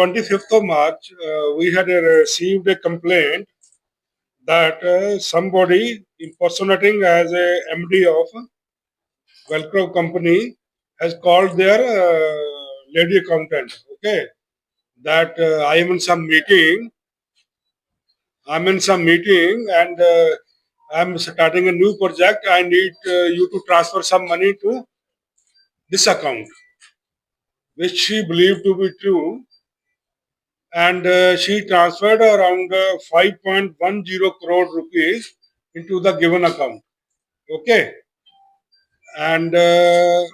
25th of March, uh, we had uh, received a complaint that uh, somebody impersonating as a MD of Velcro company has called their uh, lady accountant. Okay, that uh, I am in some meeting. I'm in some meeting and uh, I'm starting a new project. I need uh, you to transfer some money to this account, which she believed to be true. And uh, she transferred around uh, 5.10 crore rupees into the given account. Okay. And uh,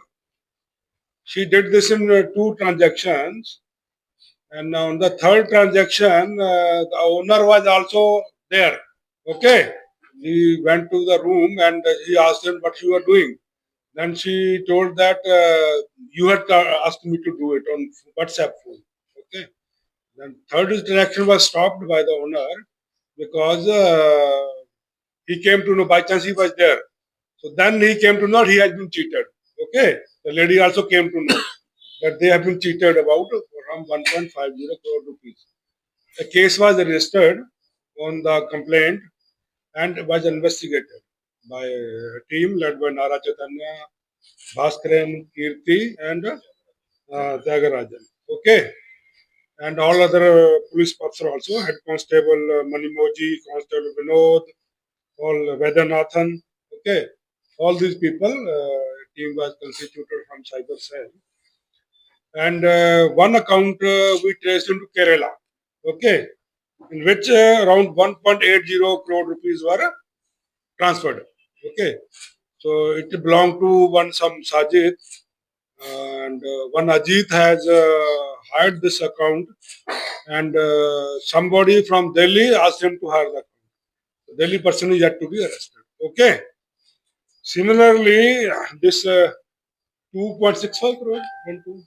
she did this in uh, two transactions. And on the third transaction, uh, the owner was also there. Okay. He went to the room and he asked him what you are doing. Then she told that uh, you had asked me to do it on WhatsApp phone. Okay. Then third transaction was stopped by the owner because uh, he came to know by chance he was there. So then he came to know he has been cheated. Okay. The lady also came to know that they have been cheated about around 1.50 crore rupees. The case was registered on the complaint and was investigated by a team led by Nara Chaitanya, Bhaskaran, Kirti, and uh. Okay. And all other uh, police officers also, head constable uh, Manimoji, constable Vinod, all Vedanathan. Okay. All these people, uh, team was constituted from cyber cell. And uh, one account we traced into Kerala. Okay. In which around 1.80 crore rupees were transferred. Okay. So it belonged to one some Sajid and uh, one Ajit has uh, hired this account and uh, somebody from Delhi asked him to hire the account. The Delhi person is yet to be arrested. Okay. Similarly, this uh, 2.65 crore went to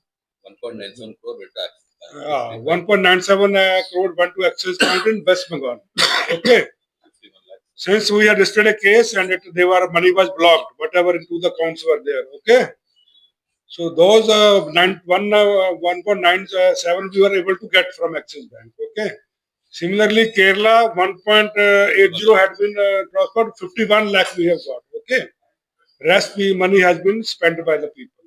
1.97 crore tax. uh, 1.97 uh, crore went to Access Bank in West Bengal. Okay. Since we had listed a case and it, they were money was blocked, whatever into the accounts were there. Okay. So those uh, nine, one uh, 1.97 we were able to get from Axis Bank. Okay. Similarly, Kerala 1.80 had been uh, transferred. 51 lakh we have got. Okay. Rest money has been spent by the people.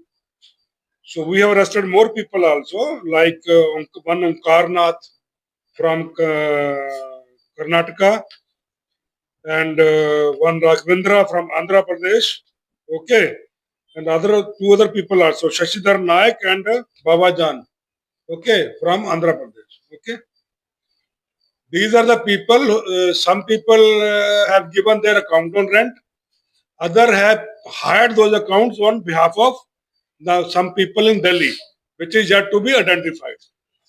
So we have arrested more people also, like uh, one Omkarnath from uh, Karnataka and uh, one Raghvendra from Andhra Pradesh. Okay. And other two other people also, Shashidhar Naik and uh, Baba Jan. Okay. From Andhra Pradesh. Okay. These are the people, uh, some people uh, have given their account on rent. Other have hired those accounts on behalf of the, some people in Delhi, which is yet to be identified.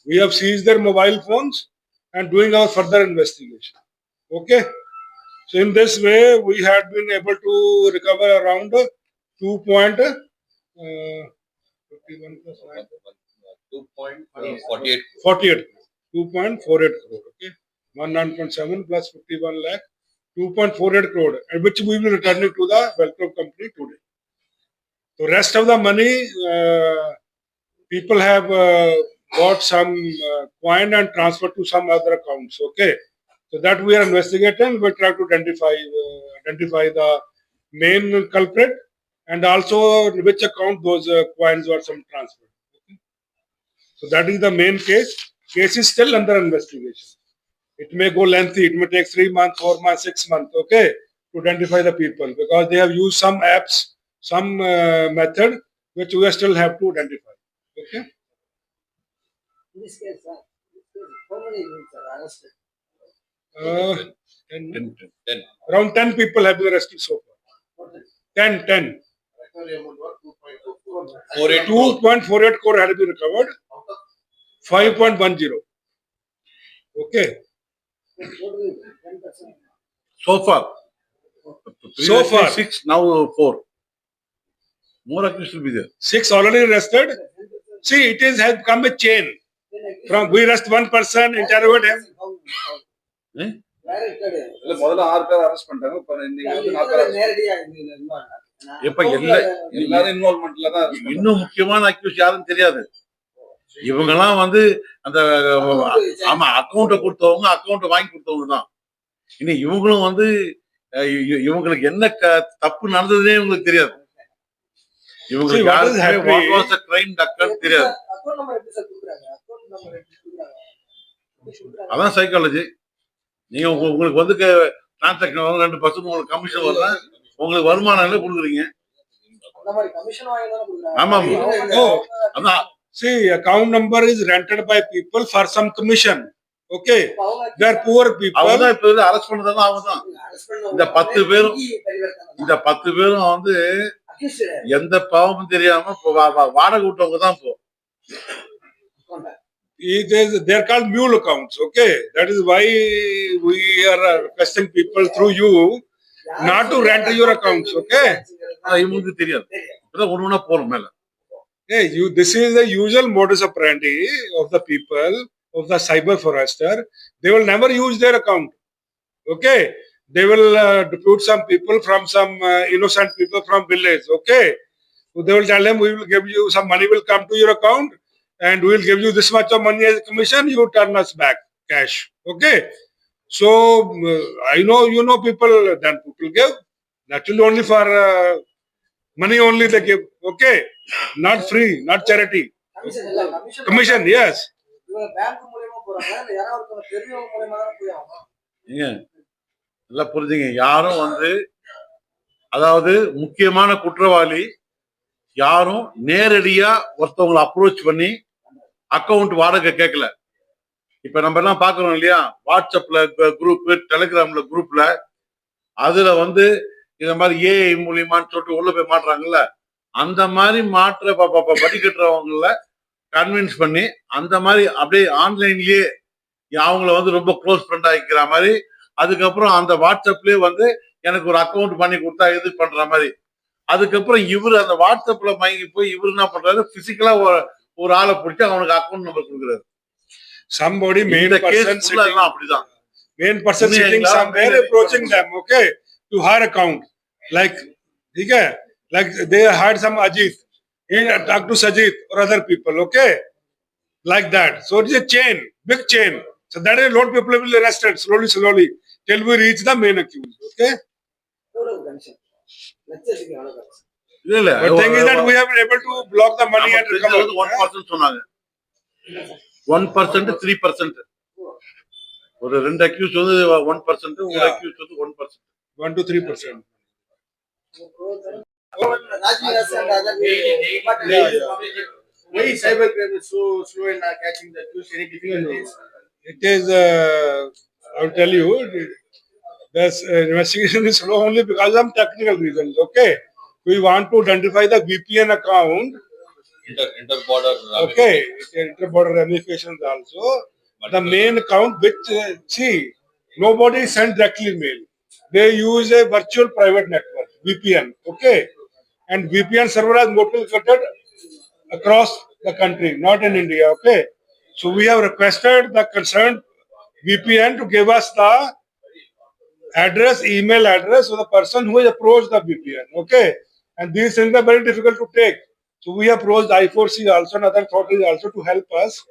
We have seized their mobile phones and doing our further investigation. Okay. So in this way, we had been able to recover around uh, 2 point, uh, 51 plus nine, 2.48 48 2.48 crore. Okay. 19.7 plus 51 lakh, 2.48 crore, and which we will be returning to the Velcro company today. The rest of the money, uh, people have uh, got some uh, coin and transferred to some other accounts. Okay. So that we are investigating. We try to identify uh, identify the main culprit and also in which account those uh, coins were some transferred. Okay. So that is the main case. Case is still under investigation. It may go lengthy. It may take three months, four months, six months. Okay, to identify the people because they have used some apps, some uh, method which we still have to identify. Okay. In this case, sir, how many youths are arrested? Uh, 10, 10, 10. around 10 people have been arrested so far. Total. 10, 10. 2.48 crore had been recovered. 5.10. Okay. So far. So far. Six, now four. More accused will be there. Six already arrested. See, it is has become a chain. From we arrest one person, interrogate him. Eh? ಮೊದಲ இப்ப எல்லா- எல்லாரும் இன்வால்மெண்ட்ல தான் இன்னும் முக்கியமான accuse யாருன்னு தெரியாது. இவங்கெல்லாம் வந்து அந்த ஆமா அக்கௌண்ட்டை கொடுத்தவங்க அக்கௌண்ட்டை வாங்கி கொடுத்தவங்க தான். இனி இவங்களும் வந்து இவங்களுக்கு என்ன க- தப்பு நடந்ததுன்னே இவங்களுக்கு தெரியாது. இவங்களுக்கு தெரியாது? அதான் சைக்காலஜி நீங்க உங்க- உங்களுக்கு வந்து டிரான்சாக்ஷன் ரெண்டு பர்சன்ட் உங்களுக்கு கமிஷன் வரலாம் உங்களுக்கு வருமானம் எல்லாம் கொடுக்குறீங்க Oh. அதான் See, account number is rented by people for some commission. அவங்க அரெஸ்ட் அவங்க தான் இந்த பத்து பேரும் இந்த பத்து பேரும் வந்து எந்த பாவமும் தெரியாம வாடகை விட்டவங்க தான் இப்போ account. It is, they are called mule accounts. Okay, that is why we are uh, requesting people through you Not to rent your accounts, okay? ஆனா இவங்களுக்கு தெரியாது இப்பதான் ஒண்ணு ஒண்ணா போறோம் மேல Hey, you, this is the usual modus operandi of the people of the cyber forester. They will never use their account. Okay, they will uh, depute some people from some uh, innocent people from village. Okay, so they will tell them we will give you some money will come to your account and we will give you this much of money as a commission. You turn us back cash. Okay, So uh, I know you know people. Then people give naturally only for uh, money only they give. Okay, not free, not charity. Commission yes. நல்லா புரிஞ்சுங்க யாரும் வந்து அதாவது முக்கியமான குற்றவாளி யாரும் நேரடியா ஒருத்தவங்களை அப்ரோச் பண்ணி அக்கவுண்ட் வாடகை கேட்கல இப்ப நம்ம எல்லாம் பாக்குறோம் இல்லையா? வாட்ஸ்அப்ல குரூப் டெலிகிராம்ல குரூப்ல அதுல வந்து இந்த மாதிரி ஏஐ மூலியமான்னு சொல்லிட்டு உள்ள போய் மாட்டுறாங்கல்ல? அந்த மாதிரி மாற்ற படிக்கட்டுறவங்கள கன்வின்ஸ் பண்ணி அந்த மாதிரி அப்படியே ஆன்லைன்லயே அவங்கள வந்து ரொம்ப க்ளோஸ் ஃப்ரெண்ட் ஆகிக்கிற மாதிரி அதுக்கப்புறம் அந்த வாட்ஸ்அப்லயே வந்து எனக்கு ஒரு அக்கவுண்ட் பண்ணி கொடுத்தா இது பண்ற மாதிரி. அதுக்கப்புறம் இவர் அந்த வாட்ஸ்அப்ல மயங்கி போய் இவர் என்ன பண்றாரு? பிசிக்கலா ஒரு ஒரு ஆளை பிடிச்சி அவனுக்கு அக்கௌண்ட் நம்பர் கொடுக்குறாரு. Somebody, main இந்த person கேஸ் sitting, எல்லாம் அப்படிதான் main person Main sitting guy, somewhere main approaching them, okay, to hire account. Like, okay, like they hired some Ajit, he talked to Sajit or other people, okay, like that. So it is a chain, big chain. So that is a lot of people will be arrested slowly, slowly till we reach the main accused, okay. எவ்வளவு commission லட்சத்துக்கு எவ்வளவு commission இல்ல இல்ல But thing is that we have been able to block the money and recover. One percent சொன்னாங்க one percent three percent ஒரு ரெண்டு accuse வந்து one percent ஒரு Yeah. அக்யூஸ் வந்து one percent One to three percent. Rajiv Raj and other department. Yeah, yeah. Why cybercrime is so slow in uh, catching the accused? Any difficulties? It is, uh, I'll tell you, this uh, investigation is slow only because of technical reasons, okay? We want to identify the VPN account, Inter, inter-border. okay? Inter-border ramifications also. but The main account which, uh, see, nobody send directly mail. They use a virtual private network, VPN, okay? And VPN server is multiplicated across the country, not in India, okay? So we have requested the concerned VPN to give us the address, email address of the person who has approached the VPN, okay? And these things are very difficult to take. So we approached I4C also and other authorities also to help us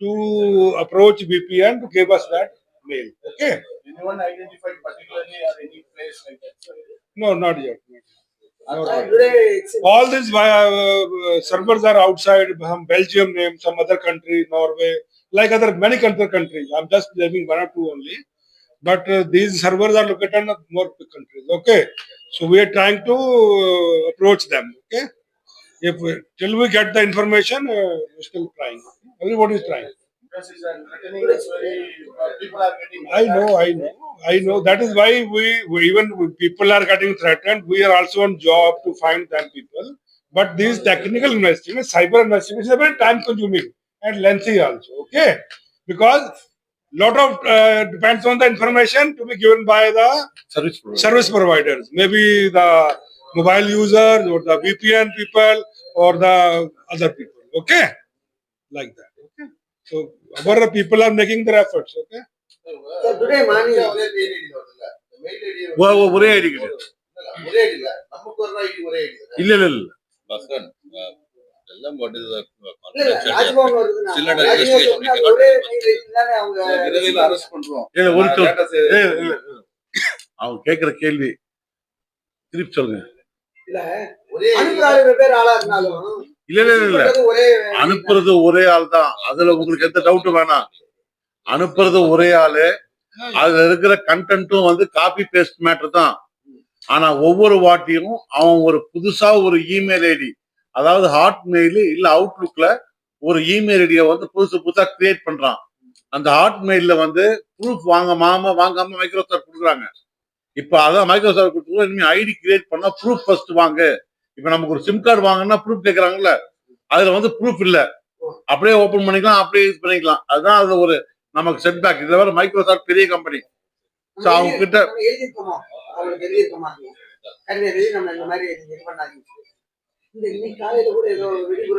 to approach VPN to give us that mail, okay? Anyone identified particularly or any place like that? No, not yet. Not yet. All these uh, servers are outside some Belgium name, some other country, Norway, like other many other countries. I'm just naming one or two only. But uh, these servers are located in more countries. Okay. So we are trying to uh, approach them. Okay if we, till we get the information, uh, we're still trying. Everybody is trying. I know, I know, I know. That is why we, we even people are getting threatened. We are also on job to find them people. But these technical investigation, cyber investigation is very time consuming and lengthy also. Okay, because lot of uh, depends on the information to be given by the service, provider. service providers. Maybe the mobile users or the VPN people or the other people. Okay, like that. Okay. So our people are making their efforts. Okay. So today morning, ஒரே ID கிடையாது uh, எல்லாம் இல்ல, இல்ல. அவங்க கேக்குற கேள்வி திருப்பி சொல்லுங்க இல்ல, அனுப்புறது ஒரே ஆள் தான். அதுல உங்களுக்கு எந்த டவுட்டும் வேணாம். அனுப்புறது ஒரே ஆளு. அதுல இருக்கிற கண்டென்ட்டும் வந்து காப்பி பேஸ்ட் மேட்டர் தான். ஆனா ஒவ்வொரு வாட்டியும் அவன் ஒரு புதுசா ஒரு இமெயில் ஐடி அதாவது ஹாட் மெயில் இல்ல அவுட்லுக்ல ஒரு இமெயில் ஐடியை வந்து புதுசு புதுசா கிரியேட் பண்றான். அந்த ஹாட் மெயில்ல வந்து ப்ரூஃப் வாங்க மாம வாங்காம மைக்ரோசாஃப்ட் கொடுக்குறாங்க. இப்ப அதான் மைக்ரோசாஃப்ட் கொடுத்துருக்கோம் இனிமே ஐடி கிரியேட் பண்ணா ப்ரூஃப் ஃபர்ஸ்ட் வாங்க. இப்ப நமக்கு ஒரு சிம் கார்டு வாங்கினா ப்ரூஃப் கேக்குறாங்கல்ல அதுல வந்து ப்ரூஃப் இல்ல. அப்படியே ஓபன் பண்ணிக்கலாம் அப்படியே யூஸ் பண்ணிக்கலாம். அதுதான் அது ஒரு நமக்கு செட் பேக் இதுல வேற மைக்ரோசாஃப்ட் பெரிய கம்பெனி So, அவங்க கிட்ட-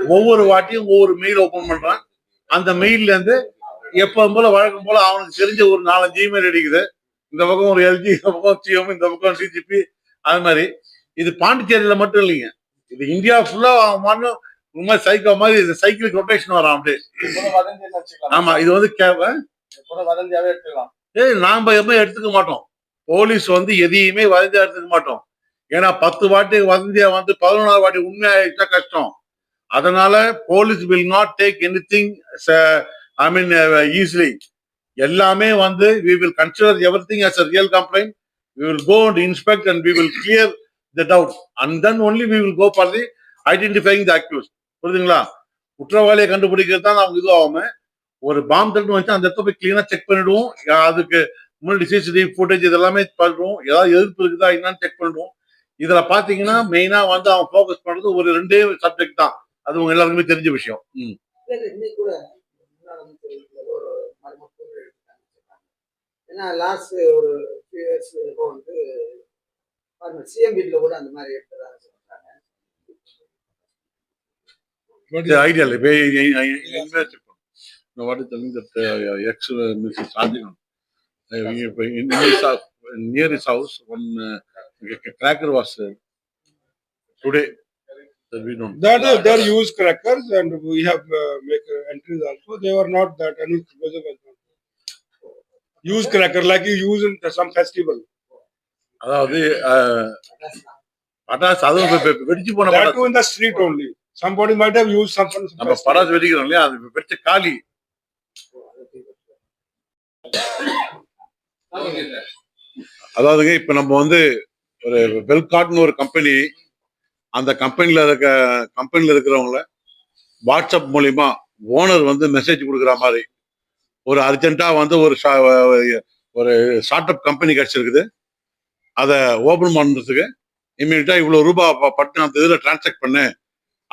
ஒவ்வொரு வாட்டியும் ஒவ்வொரு மெயில் ஓபன் பண்றான். அந்த மெயில்ல இருந்து எப்பவும் போல வழக்கம் போல அவனுக்கு தெரிஞ்ச ஒரு நாலஞ்சு இமெயில் அடிக்குது. இந்த பக்கம் ஒரு எல்ஜி இந்த பக்கம் சிஎம் இந்த பக்கம் டிஜிபி அது மாதிரி. இது பாண்டிச்சேரியில மட்டும் இல்லைங்க. இது இந்தியா ஃபுல்லா ரொம்ப சைக்கோ மாதிரி இது சைக்கிள் ரொட்டேஷன் வரான் அப்படியே. ஆமா இது வந்து கே- கூட வதந்தியாவே எடுத்துக்கலாம். ஏய் நாம எதுவுமே எடுத்துக்க மாட்டோம். போலீஸ் வந்து எதையுமே வதந்தியா எடுத்துக்க மாட்டோம். ஏன்னா பத்து வாட்டி வதந்தியா வந்து பதினொன்றாவது வாட்டி உண்மையாயிட்டா கஷ்டம். அதனால police will not take anything I mean easily எல்லாமே வந்து we will consider everything as a real complaint we will go and inspect and we will clear the doubt and then only we will go for the identifying the accuse புரியுதுங்களா குற்றவாளியை கண்டுபிடிக்கிறது தான் அவங்க இதுவாகாம ஒரு பாம்பு தட்டு வச்சு அந்த இடத்த போய் கிளீனா செக் பண்ணிடுவோம். அதுக்கு முன்னாடி சிசிடிவி ஃபுட்டேஜ் இதெல்லாமே பண்ணுவோம் ஏதாவது எதிர்ப்பு இருக்குதா என்னன்னு செக் பண்ணிடுவோம். இதுல பாத்தீங்கன்னா மெயினா வந்து அவன் ஃபோக்கஸ் பண்றது ஒரு ரெண்டே சப்ஜெக்ட் தான். அது உங்க எல்லாருக்குமே தெரிஞ்ச விஷயம். ஏன்னா லாஸ்ட் ஒரு ஃபியூ இயர்ஸ் வந்து சிஎம் வீட்ல கூட அந்த மாதிரி எடுத்ததாக சொல்றாங்க What is இது ஐடியா இல்லை இப்போ எங்கே செக் பண்ணும் what is telling that uh, ex uh, Mrs. Rajan uh, இப்போ in his house, near his house one uh, cracker was uh, today that we don't That is, they are used crackers and we have uh, make uh, entries also. They were not that any explosive was not. Used cracker like you use in some festival. அதாவது பட்டாசு அதுவும் இப்ப வெடிச்சு போன பட்டாசு street only. Somebody might have used some. some நம்ம. பட்டாசு வெடிக்கிறோம் இல்லையா அது வெடிச்ச காலி அதாவதுங்க இப்ப நம்ம வந்து ஒரு வெல்காட்னு ஒரு கம்பெனி அந்த கம்பெனில இருக்க கம்பெனில இருக்கிறவங்கள வாட்ஸ்அப் மூலியமா ஓனர் வந்து மெசேஜ் கொடுக்குற மாதிரி ஒரு அர்ஜென்ட்டா வந்து ஒரு ஒரு ஸ்டார்ட் அப் கம்பெனி கிடைச்சிருக்குது அதை ஓபன் பண்ணுறதுக்கு இமீடியட்டா இவ்வளோ ரூபாய் பட்டு அந்த இதுல டிரான்சாக்ட் பண்ணு.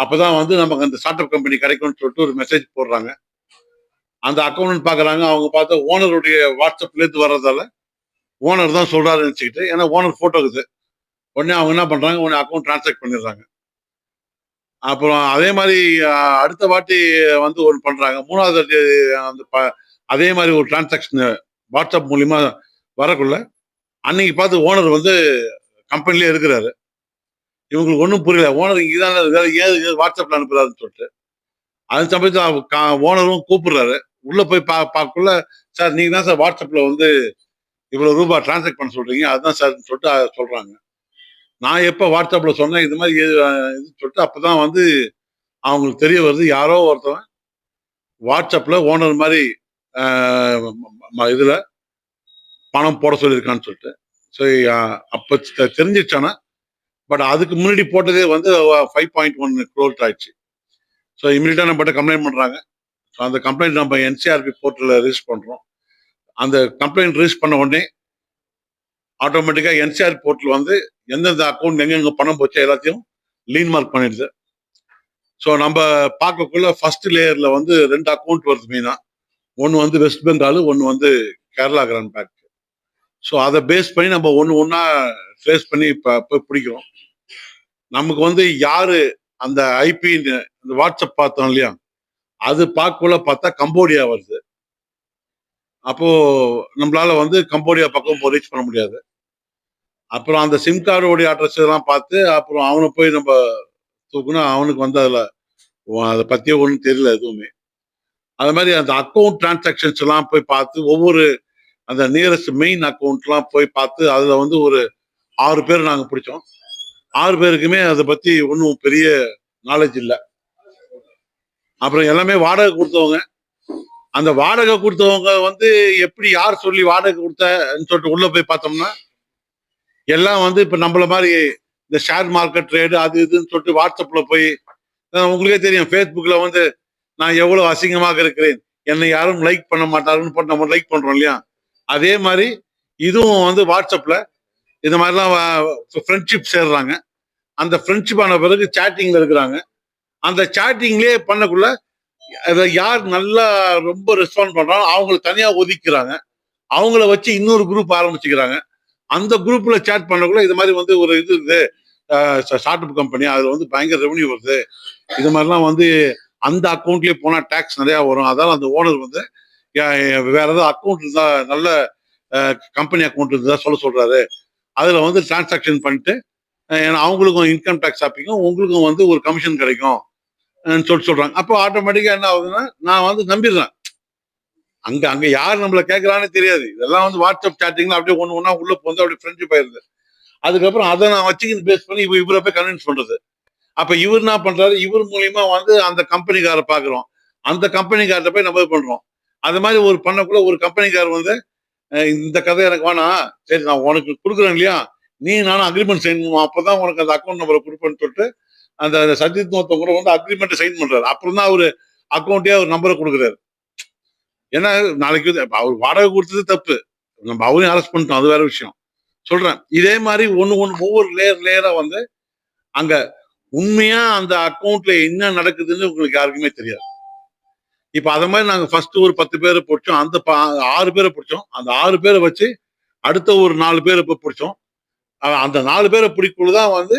அப்பதான் வந்து நமக்கு அந்த ஸ்டார்ட் அப் கம்பெனி கிடைக்கும்னு சொல்லிட்டு ஒரு மெசேஜ் போடுறாங்க. அந்த அக்கௌண்ட் பார்க்குறாங்க அவங்க பார்த்தா ஓனருடைய வாட்ஸ்அப்லேருந்து வர்றதால ஓனர் தான் சொல்கிறாரு நினச்சிக்கிட்டு ஏன்னா ஓனர் ஃபோட்டோ இருக்குது. உடனே அவங்க என்ன பண்ணுறாங்க உடனே அக்கௌண்ட் டிரான்சாக்ட் பண்ணிடுறாங்க. அப்புறம் அதே மாதிரி அடுத்த வாட்டி வந்து ஒன்று பண்ணுறாங்க மூணாவது வாட்டி அந்த ப- அதே மாதிரி ஒரு டிரான்சாக்ஷன் வாட்ஸ்அப் மூலிமா வரக்குள்ள அன்னைக்கு பார்த்து ஓனர் வந்து கம்பெனிலே இருக்கிறாரு. இவங்களுக்கு ஒன்றும் புரியல. ஓனர் இங்கே தான் இருக்காரு ஏன் வாட்ஸ்அப்பில் அனுப்புறாருன்னு சொல்லிட்டு. அது சமயத்தில் ஓனரும் கூப்பிடுறாரு. உள்ளே போய் பா பார்க்கக்குள்ள சார் நீங்கள் தான் சார் வாட்ஸ்அப்பில் வந்து இவ்வளோ ரூபாய் டிரான்சாக்ட் பண்ண சொல்கிறீங்க அதுதான் சார் சொல்லிட்டு சொல்கிறாங்க நான் எப்போ வாட்ஸ்அப்பில் சொன்னேன் இது மாதிரி இது அஹ், இது சொல்லிட்டு அப்பதான் வந்து அவங்களுக்கு தெரிய வருது யாரோ ஒருத்தவன் வாட்ஸ்அப்பில் ஓனர் மாதிரி இதில் பணம் போட சொல்லியிருக்கான்னு சொல்லிட்டு. ஸோ அப்போ தெரிஞ்சிச்சானா பட் அதுக்கு முன்னாடி போட்டதே வந்து ஃபைவ் பாயிண்ட் ஒன் க்ரோல் ஆயிடுச்சு. ஸோ இமீடியட்டாக நம்ம கம்ப்ளைண்ட் பண்ணுறாங்க ஸோ அந்த கம்ப்ளைண்ட் நம்ம என்சிஆர்பி போர்ட்டலில் ரிஜிஸ்டர் பண்ணுறோம் அந்த கம்ப்ளைண்ட் ரிஜிஸ்டர் பண்ண உடனே ஆட்டோமேட்டிக்காக என்சிஆர் போர்ட்டல் வந்து எந்தெந்த அக்கௌண்ட் எங்கெங்க பணம் போச்சோ எல்லாத்தையும் லீன் மார்க் பண்ணிடுது. ஸோ நம்ம பார்க்கக்குள்ள ஃபர்ஸ்ட் லேயரில் வந்து ரெண்டு அக்கௌண்ட் வருது மெயினாக ஒன்று வந்து வெஸ்ட் பெங்கால் ஒன்று வந்து கேரளா கிராண்ட் பேங்க் ஸோ அதை பேஸ் பண்ணி நம்ம ஒன்று ஒன்றா ட்ரேஸ் பண்ணி இப்போ போய் பிடிக்கிறோம். நமக்கு வந்து யாரு அந்த ஐபி இந்த வாட்ஸ்அப் பார்த்தோம் இல்லையா? அது பார்க்கக்குள்ள பார்த்தா கம்போடியா வருது. அப்போ நம்மளால வந்து கம்போடியா பக்கம் போய் ரீச் பண்ண முடியாது. அப்புறம் அந்த சிம் கார்டோடைய அட்ரஸ் எல்லாம் பார்த்து அப்புறம் அவனை போய் நம்ம தூக்குனா அவனுக்கு வந்து அதில் அதை பற்றியே ஒன்றும் தெரியல எதுவுமே. அது மாதிரி அந்த அக்கௌண்ட் டிரான்சாக்ஷன்ஸ் எல்லாம் போய் பார்த்து ஒவ்வொரு அந்த நியரஸ்ட் மெயின் அக்கௌண்ட்லாம் போய் பார்த்து அதில் வந்து ஒரு ஆறு பேர் நாங்கள் பிடிச்சோம். ஆறு பேருக்குமே அதை பற்றி ஒன்றும் பெரிய நாலேஜ் இல்லை. அப்புறம் எல்லாமே வாடகை கொடுத்தவங்க. அந்த வாடகை கொடுத்தவங்க வந்து எப்படி யார் சொல்லி வாடகை கொடுத்தன்னு சொல்லிட்டு உள்ளே போய் பார்த்தோம்னா எல்லாம் வந்து இப்போ நம்மள மாதிரி இந்த ஷேர் மார்க்கெட் ட்ரேடு அது இதுன்னு சொல்லிட்டு வாட்ஸ்அப்பில் போய் உங்களுக்கே தெரியும் ஃபேஸ்புக்கில் வந்து நான் எவ்வளோ அசிங்கமாக இருக்கிறேன். என்னை யாரும் லைக் பண்ண மாட்டாருன்னு போட்டு நம்ம லைக் பண்ணுறோம் இல்லையா? அதே மாதிரி இதுவும் வந்து வாட்ஸ்அப்பில் இந்த மாதிரிலாம் ஃப்ரெண்ட்ஷிப் சேர்றாங்க. அந்த ஃப்ரெண்ட்ஷிப் ஆன பிறகு சேட்டிங்கில் இருக்கிறாங்க. அந்த சேட்டிங்லேயே பண்ணக்குள்ள அதை யார் நல்லா ரொம்ப ரெஸ்பாண்ட் பண்றாங்களோ அவங்கள தனியாக ஒதுக்கிறாங்க. அவங்கள வச்சு இன்னொரு குரூப் ஆரம்பிச்சுக்கிறாங்க. அந்த குரூப்பில் சேட் பண்ணக்குள்ள இது மாதிரி வந்து ஒரு இது இருக்குது ஸ்டார்ட் அப் கம்பெனி அதில் வந்து பயங்கர ரெவன்யூ வருது. இது மாதிரிலாம் வந்து அந்த அக்கௌண்ட்லேயே போனால் டேக்ஸ் நிறையா வரும். அதால அந்த ஓனர் வந்து வேற ஏதாவது அக்கௌண்ட் இருந்தா நல்ல கம்பெனி அக்கௌண்ட் இருந்தா சொல்ல சொல்றாரு. அதுல வந்து டிரான்சாக்ஷன் பண்ணிட்டு ஏன்னா அவங்களுக்கும் இன்கம் டேக்ஸ் ஆப்பிக்கும் உங்களுக்கும் வந்து ஒரு கமிஷன் கிடைக்கும் சொல்லி சொல்லிட்டு சொல்றாங்க. அப்போ ஆட்டோமேட்டிக்கா என்ன ஆகுதுன்னா நான் வந்து நம்பிடுறேன். அங்க அங்க யார் நம்மள கேட்கறான்னு தெரியாது. இதெல்லாம் வந்து வாட்ஸ்அப் சாட்டிங்ல அப்படியே ஒண்ணு ஒண்ணா உள்ள வந்து அப்படியே ஃப்ரெண்ட்ஷிப் ஆயிருது. அதுக்கப்புறம் அதை நான் வச்சுக்கிட்டு பேஸ் பண்ணி இவ இவரை போய் கன்வின்ஸ் பண்றது. அப்ப இவர் என்ன பண்றாரு? இவர் மூலியமா வந்து அந்த கம்பெனிக்கார பாக்குறோம் அந்த கம்பெனிக்கார்ட்ட போய் நம்ம பண்றோம். அது மாதிரி ஒரு பண்ணக்குள்ள ஒரு கம்பெனிக்காரர் வந்து இந்த கதை எனக்கு வேணாம். சரி நான் உனக்கு கொடுக்குறேன் இல்லையா? நீ நானும் அக்ரிமெண்ட் சைன் பண்ணுவோம். அப்பதான் உனக்கு அந்த அக்கௌண்ட் நம்பரை கொடுப்பேன்னு சொல்லிட்டு அந்த சஜித் மொத்தம் கூட வந்து அக்ரிமெண்ட் சைன் பண்றாரு. அப்புறம் தான் அவரு அக்கௌண்ட்டே அவர் நம்பரை கொடுக்குறாரு. ஏன்னா நாளைக்கு வந்து அவர் வாடகை கொடுத்தது தப்பு. நம்ம அவரையும் அரெஸ்ட் பண்ணிட்டோம். அது வேற விஷயம். சொல்றேன். இதே மாதிரி ஒண்ணு ஒன்று ஒவ்வொரு லேயர் லேயரா வந்து அங்க உண்மையா அந்த அக்கௌண்ட்ல என்ன நடக்குதுன்னு உங்களுக்கு யாருக்குமே தெரியாது. இப்ப அதை மாதிரி நாங்க ஃபர்ஸ்ட் ஒரு பத்து பேரை பிடிச்சோம். அந்த ஆறு பேரை பிடிச்சோம். அந்த ஆறு பேரை வச்சு அடுத்த ஒரு நாலு பேரை இப்ப பிடிச்சோம். அந்த நாலு பேரை பிடிக்குள்ளதான் வந்து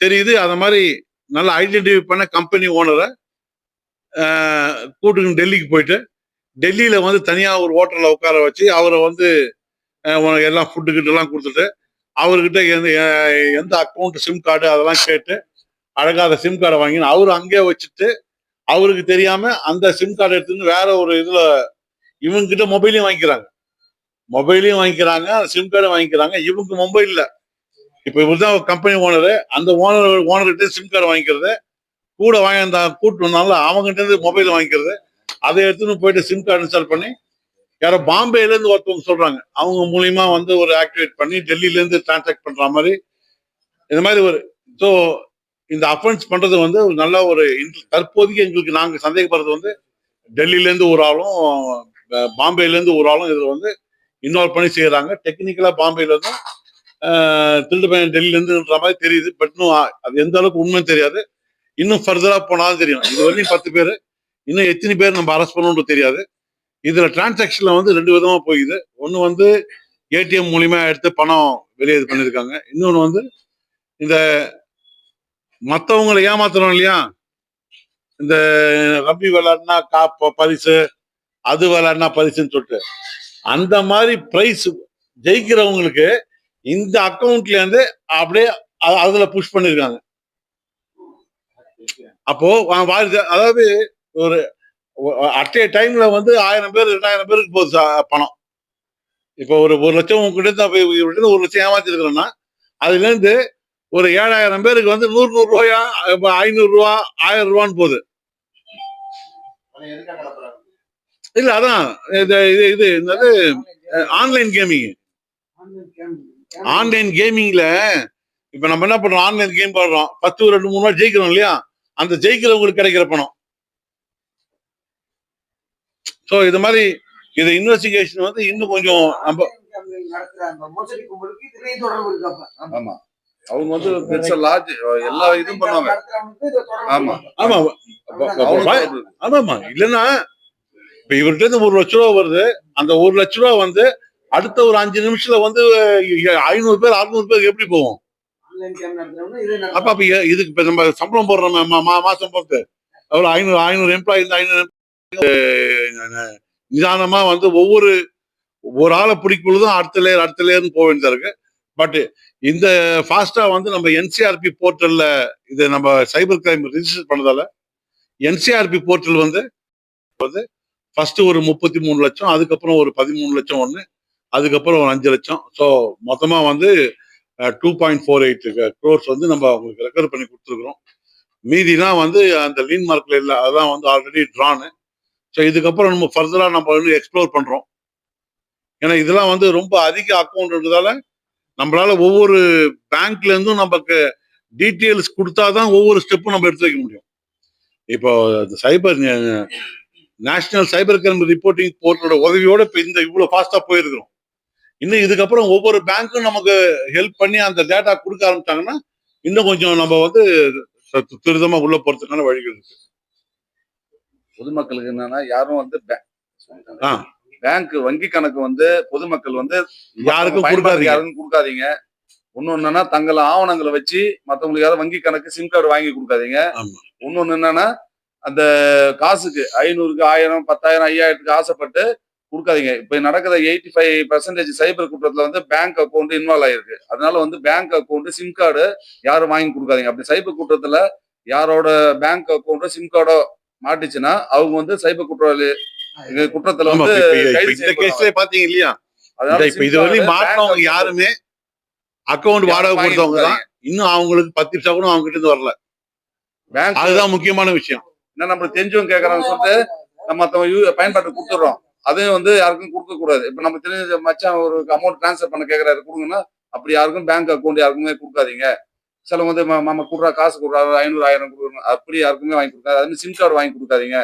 தெரியுது. அதை மாதிரி நல்லா ஐடென்டிஃபை பண்ண கம்பெனி ஓனரை கூட்டுக்கு டெல்லிக்கு போயிட்டு டெல்லியில வந்து தனியா ஒரு ஹோட்டலில் உட்கார வச்சு அவரை வந்து உனக்கு எல்லாம் ஃபுட்டு கிட்ட எல்லாம் கொடுத்துட்டு அவர்கிட்ட எந்த எந்த அக்கௌண்ட் சிம் கார்டு அதெல்லாம் கேட்டு அழகா அந்த சிம் கார்டை வாங்கினு அவரு அங்கே வச்சுட்டு அவருக்கு தெரியாம அந்த சிம் கார்டை எடுத்துன்னு வேற ஒரு இதுல இவங்க கிட்ட மொபைலையும் வாங்கிக்கிறாங்க. மொபைலையும் வாங்கிக்கிறாங்க சிம் கார்டும் வாங்கிக்கிறாங்க. இவங்க மொபைல் இல்ல. இப்ப இவர் தான் கம்பெனி ஓனரு அந்த ஓனர் ஓனர்கிட்ட சிம் கார்டு வாங்கிக்கிறது. கூட வாங்கி அந்த கூட்டு வந்தாலும் அவங்ககிட்ட இருந்து மொபைல் வாங்கிக்கிறது. அதை எடுத்துன்னு போயிட்டு சிம் கார்டு இன்ஸ்டால் பண்ணி யாரோ பாம்பேல இருந்து ஒருத்தவங்க சொல்றாங்க. அவங்க மூலியமா வந்து ஒரு ஆக்டிவேட் பண்ணி டெல்லியில இருந்து டிரான்சாக்ட் பண்ற மாதிரி. இந்த மாதிரி ஒரு ஸோ இந்த அஃபென்ஸ் பண்றது வந்து ஒரு நல்ல ஒரு தற்போதைக்கு எங்களுக்கு நாங்கள் சந்தேகப்படுறது வந்து டெல்லியிலேருந்து ஒரு ஆளும் பாம்பேலேருந்து பாம்பேல இருந்து ஒரு ஆளும் இதில் வந்து இன்வால்வ் பண்ணி செய்கிறாங்க டெக்னிக்கலா பாம்பேலேருந்தும் திருட்டு பையன் டெல்லியிலேருந்துன்ற மாதிரி தெரியுது. பட் இன்னும் அது எந்த அளவுக்கு உண்மைன்னு தெரியாது. இன்னும் ஃபர்தராக போனாலும் தெரியும். இது வரையும் பத்து பேர் இன்னும் எத்தனை பேர் நம்ம அரெஸ்ட் பண்ணணும்னு தெரியாது. இதில் டிரான்சாக்ஷனில் வந்து ரெண்டு விதமா போகுது. ஒன்னு வந்து ஏடிஎம் மூலியமா எடுத்து பணம் வெளியே இது பண்ணியிருக்காங்க. இன்னொன்னு வந்து இந்த மற்றவங்களை ஏமாத்துறோம் இல்லையா? இந்த ரம்மி விளையாடினா கா பரிசு அது விளையாடினா பரிசுன்னு சொல்லிட்டு. அந்த மாதிரி பிரைஸ் ஜெயிக்கிறவங்களுக்கு இந்த அக்கௌண்ட்ல இருந்து அப்படியே அதுல புஷ் பண்ணிருக்காங்க. அப்போ அதாவது ஒரு அட் டைம்ல வந்து ஆயிரம் பேர் ரெண்டாயிரம் பேருக்கு போகுது பணம். இப்போ ஒரு ஒரு லட்சம் உங்ககிட்ட இருந்து ஒரு லட்சம் ஏமாத்திருக்கிறோம்னா அதுல இருந்து ஒரு ஏழாயிரம் பேருக்கு வந்து நூறு நூறு ரூபாயா? இப்ப ஐநூறு ரூபா ஆயிரம் ரூபான்னு போகுது. இல்ல அதான் இது இது இது என்னது? Online gaming. ஆன்லைன் கேமிங்ல இப்ப நம்ம என்ன பண்றோம்? ஆன்லைன் கேம் பாடுறோம். பத்து ரெண்டு மூணு நாள் ஜெயிக்கிறோம் இல்லையா? அந்த ஜெயிக்கிறவங்களுக்கு கிடைக்கிற பணம். ஸோ இது மாதிரி இது இன்வெஸ்டிகேஷன் வந்து இன்னும் கொஞ்சம் நம்ம ஆமா அவங்க வந்து இட்ஸ் லார்ஜ் எல்லா இதுவும் பண்ணுவாங்க. ஆமா. ஆமா. வ- ஆமாமா இல்லைன்னா இப்ப இவர்கிட்ட இருந்து ஒரு லட்ச ரூபா வருது. அந்த ஒரு லட்ச ரூபா வந்து அடுத்த ஒரு அஞ்சு நிமிஷத்துல வந்து ஐநூறு பேர் அறுநூறு பேர் எப்படி இது அப்ப. அப்ப இதுக்கு இப்ப நம்ம சம்பளம் போடுறோம் மாசம் பொறுத்து எவ்வளவு ஐநூறு ஐநூறு எம்ப்ளாயி இந்த ஐநூறு நிதானமா வந்து ஒவ்வொரு ஒரு ஆளை பிடிக்கும் பொழுதும் அடுத்த லேயர் அடுத்த லேயர்னு போக வேண்டியதா இருக்கு. பட் இந்த ஃபாஸ்டா வந்து நம்ம என்சிஆர்பி போர்ட்டல்ல இது நம்ம சைபர் கிரைம் ரிஜிஸ்டர் பண்ணதால என்சிஆர்பி போர்ட்டல் வந்து வந்து ஃபர்ஸ்ட் ஒரு முப்பத்தி மூணு லட்சம் அதுக்கப்புறம் ஒரு பதிமூணு லட்சம் ஒன்று அதுக்கப்புறம் ஒரு அஞ்சு லட்சம். ஸோ மொத்தமாக வந்து two point four eight crores வந்து நம்ம அவங்களுக்கு ரெக்கவர் பண்ணி கொடுத்துருக்குறோம். மீதிலாம் வந்து அந்த லீன் மார்க்கில் இல்லை அதெல்லாம் வந்து ஆல்ரெடி ட்ரானு ஸோ இதுக்கப்புறம் நம்ம ஃபர்தராக நம்ம வந்து எக்ஸ்ப்ளோர் பண்ணுறோம் ஏன்னா இதெல்லாம் வந்து ரொம்ப அதிக அக்கௌண்ட்ன்றதால நம்மளால ஒவ்வொரு பேங்க்ல இருந்தும் நமக்கு டீட்டெயில்ஸ் கொடுத்தாதான் ஒவ்வொரு ஸ்டெப்பும் நம்ம எடுத்து வைக்க முடியும். இப்போ cyber national cyber crime reporting போர்ட்டலோட உதவியோட இப்போ இந்த இவ்வளோ ஃபாஸ்டா போயிருக்கிறோம். இன்னும் இதுக்கப்புறம் ஒவ்வொரு பேங்க்கும் நமக்கு ஹெல்ப் பண்ணி அந்த டேட்டா கொடுக்க ஆரம்பிச்சாங்கன்னா இன்னும் கொஞ்சம் நம்ம வந்து து- துரிதமா உள்ள போறதுக்கான வழிகள் இருக்கு. பொதுமக்களுக்கு என்னன்னா யாரும் வந்து ஆ. பேங்க் வங்கி கணக்கு வந்து பொதுமக்கள் வந்து யாருக்கும் கொடுக்காதீங்க. யாருக்கும் கொடுக்காதீங்க. என்னன்னா தங்கள் ஆவணங்களை வச்சு மத்தவங்களுக்கு யாரும் வங்கி கணக்கு சிம் கார்டு வாங்கி கொடுக்காதீங்க. ஆமா. இன்னொன்னு என்னன்னா அந்த காசுக்கு ஐநூறுக்கு ஆயிரம் பத்தாயிரம் ஐயாயிரத்துக்கு ஆசைப்பட்டு கொடுக்காதீங்க. இப்ப நடக்கிற எயிட்டி ஃபைவ் பர்சன்டேஜ் சைபர் குற்றத்துல வந்து பேங்க் அக்கௌண்ட் இன்வால்வ் ஆயிருக்கு. அதனால வந்து பேங்க் அக்கௌண்ட் சிம் கார்டு யாரும் வாங்கி கொடுக்காதீங்க. அப்படி சைபர் குற்றத்துல யாரோட பேங்க் அக்கௌண்ட்டோ சிம் கார்டோ மாட்டுச்சுன்னா அவங்க வந்து சைபர் குற்றவாளி இந்த குற்றத்துல வந்து இந்த. கேஸ்ல பாத்தீங்க இல்லையா? இப்ப இதுவரையும் மாட்டினவங்க யாருமே அக்கௌண்ட் வாடகை கொடுத்தவங்க தான். இன்னும் அவங்களுக்கு பத்து பைசா கூட அவங்க கிட்ட இருந்து வரல. பேங்க் அதுதான் முக்கியமான விஷயம். என்ன நம்மளுக்கு தெரிஞ்சவங்க கேக்குறாங்கன்னு சொல்லிட்டு நம்ம மத்தவங்க பயன்பாட்டு கொடுத்துடுறோம். அதையும் வந்து யாருக்கும் கொடுக்க கூடாது. இப்ப நம்ம தெரிஞ்ச மச்சான் ஒரு அமௌண்ட் ட்ரான்ஸ்ஃபர் பண்ண கேக்குறாரு கொடுங்கன்னா அப்படி யாருக்கும் பேங்க் அக்கௌண்ட் யாருக்குமே கொடுக்காதீங்க. சிலவங்க வந்து மாமா கொடுறா காசு கொடுறாரு ஐநூறு ஆயிரம் கொடுக்கணும் அப்படி யாருக்குமே வாங்கி கொடுக்காது. அது சிம் கார்டு வாங்கி கொடுக்காதீங்க.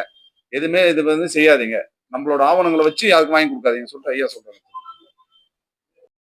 எதுவுமே இது வந்து செய்யாதீங்க. நம்மளோட ஆவணங்களை வச்சு யாருக்கும் வாங்கி கொடுக்காதீங்க சொல்லிட்டு ஐயா சொல்றாங்க